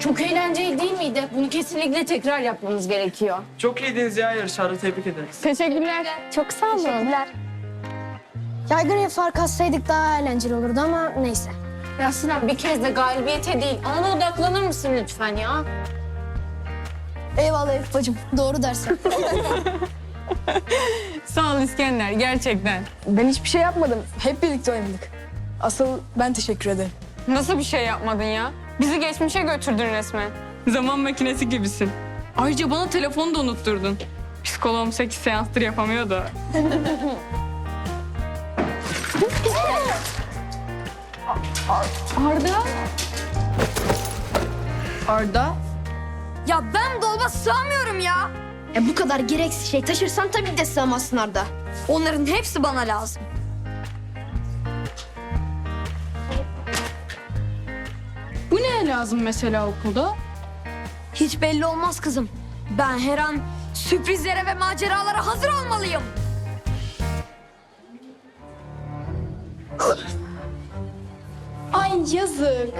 Çok eğlenceli değil miydi? Bunu kesinlikle tekrar yapmamız gerekiyor. Çok iyiydiniz ya yarışarda tebrik ederiz. Teşekkürler. Çok sağ olun. Teşekkürler. Yaygara fark atsaydık daha eğlenceli olurdu ama neyse. Ya Sinan bir kez de galibiyete değil, ana odaklanır mısın lütfen ya? Eyvallah Elif bacım. Doğru dersin. Sağ ol İskender gerçekten. Ben hiçbir şey yapmadım. Hep birlikte oynadık. Asıl ben teşekkür ederim. Nasıl bir şey yapmadın ya? Bizi geçmişe götürdün resmen. Zaman makinesi gibisin. Ayrıca bana telefonu da unutturdun. Psikoloğum 8 seanstır yapamıyor da. Arda? Arda? ya ben dolaba sığamıyorum ya. E bu kadar gereksiz şey taşırsan tabii de sığamazsın Arda. Onların hepsi bana lazım. Neye lazım mesela okulda? Hiç belli olmaz kızım. Ben her an sürprizlere ve maceralara hazır olmalıyım. Ay yazık.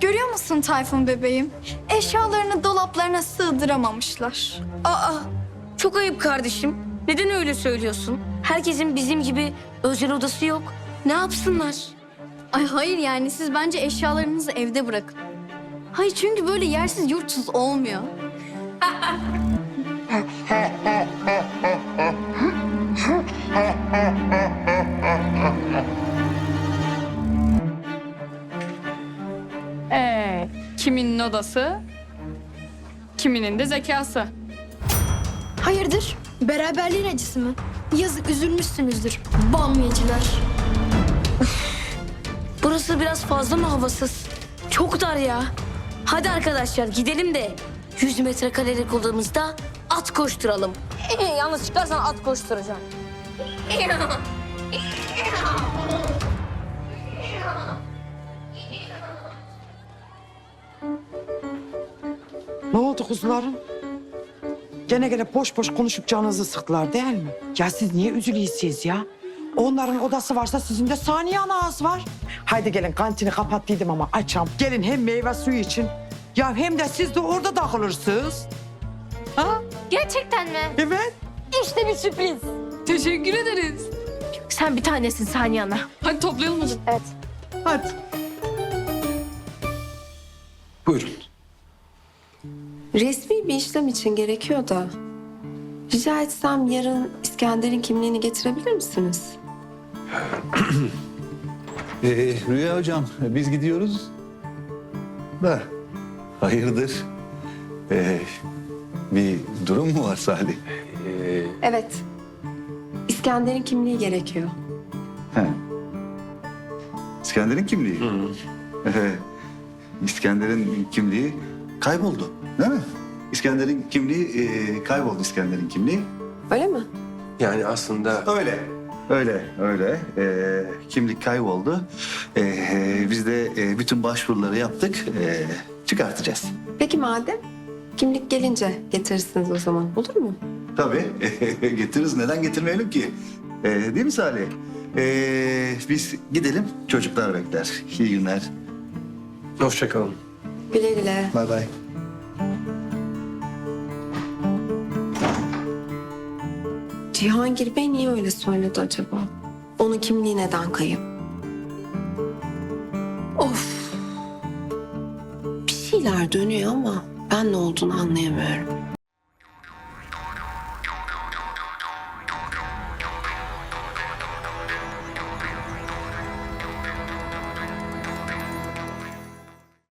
Görüyor musun Tayfun bebeğim? Eşyalarını dolaplarına sığdıramamışlar. Aa, çok ayıp kardeşim. Neden öyle söylüyorsun? Herkesin bizim gibi özel odası yok. Ne yapsınlar? Ay hayır yani siz bence eşyalarınızı evde bırakın. Hayır çünkü böyle yersiz yurtsuz olmuyor. Ee, kiminin odası, kiminin de zekası. Hayırdır? Beraberliğin acısı mı? Yazık üzülmüşsünüzdür. Bamyacılar. Burası biraz fazla mı havasız? Çok dar ya. Hadi arkadaşlar gidelim de 100 metrekarelik odamızda at koşturalım. Yalnız çıkarsan at koşturacağım. Ne oldu kuzularım? Gene gene boş boş konuşup canınızı sıktılar değil mi? Ya siz niye üzülüyorsunuz ya? Onların odası varsa sizin de saniye anağız var. Haydi gelin kantini kapattıydım ama açam. Gelin hem meyve suyu için. Ya hem de siz de orada takılırsınız. Ha? Gerçekten mi? Evet. İşte bir sürpriz. Teşekkür ederiz. Sen bir tanesin Saniye Ana. Hadi toplayalım hadi. Hadi. Buyurun. Resmi bir işlem için gerekiyor da. Rica etsem yarın İskender'in kimliğini getirebilir misiniz? Ee, Rüya hocam biz gidiyoruz. Da hayırdır? Ee, bir durum mu var Salih? Evet. İskender'in kimliği gerekiyor. He. İskender'in kimliği. Ee, İskender'in kimliği kayboldu değil mi? İskender'in kimliği e, kayboldu İskender'in kimliği. Öyle mi? Yani aslında... Öyle. Öyle, öyle. Ee, kimlik kayboldu. Ee, biz de e, bütün başvuruları yaptık. Ee, çıkartacağız. Peki madem kimlik gelince getirirsiniz o zaman olur mu? Tabii. Getiririz. Neden getirmeyelim ki? Ee, değil mi Salih? Ee, biz gidelim. Çocuklar bekler. İyi günler. Hoşçakalın. Güle güle. Bay bay. Cihangir Bey niye öyle söyledi acaba? Onun kimliği neden kayıp? Of. Bir şeyler dönüyor ama ben ne olduğunu anlayamıyorum.